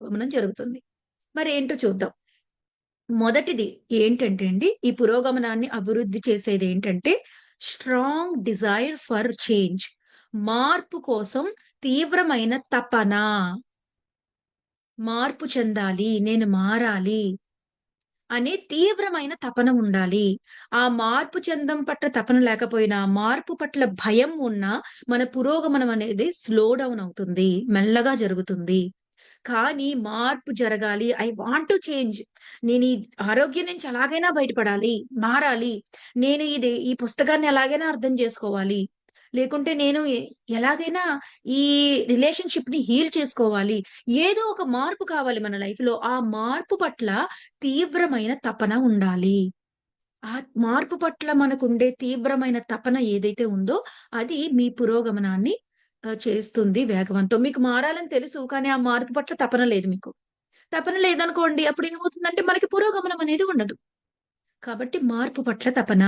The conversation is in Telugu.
గమనం జరుగుతుంది. మరి ఏంటో చూద్దాం. మొదటిది ఏంటంటే అండి, ఈ పురోగమనాన్ని అభివృద్ధి చేసేది ఏంటంటే స్ట్రాంగ్ డిజైర్ ఫర్ చేంజ్. మార్పు కోసం తీవ్రమైన తపన. మార్పు చెందాలి. నేను మారాలి. అనే తీవ్రమైన తపన ఉండాలి. ఆ మార్పు చెందం పట్ల తపన లేకపోయినా, మార్పు పట్ల భయం ఉన్నా, మన పురోగమనం అనేది స్లో డౌన్ అవుతుంది. మెల్లగా జరుగుతుంది. కానీ మార్పు జరగాలి. I want to change. నేను ఈ ఆరోగ్యం నుంచి ఎలాగైనా బయటపడాలి. మారాలి. నేను ఇది ఈ పుస్తకాన్ని ఎలాగైనా అర్థం చేసుకోవాలి. లేకుంటే నేను ఎలాగైనా ఈ రిలేషన్షిప్ని హీల్ చేసుకోవాలి. ఏదో ఒక మార్పు కావాలి మన లైఫ్లో ఆ మార్పు పట్ల తీవ్రమైన తపన ఉండాలి. ఆ మార్పు పట్ల మనకుండే తీవ్రమైన తపన ఏదైతే ఉందో, అది మీ పురోగమనాన్ని చేస్తుంది వేగవంతం. మీకు మారాలని తెలుసు. కానీ ఆ మార్పు పట్ల తపన లేదు మీకు. తపన లేదనుకోండి అప్పుడు ఏమవుతుందంటే మనకి పురోగమనం అనేది ఉండదు. కాబట్టి మార్పు పట్ల తపన.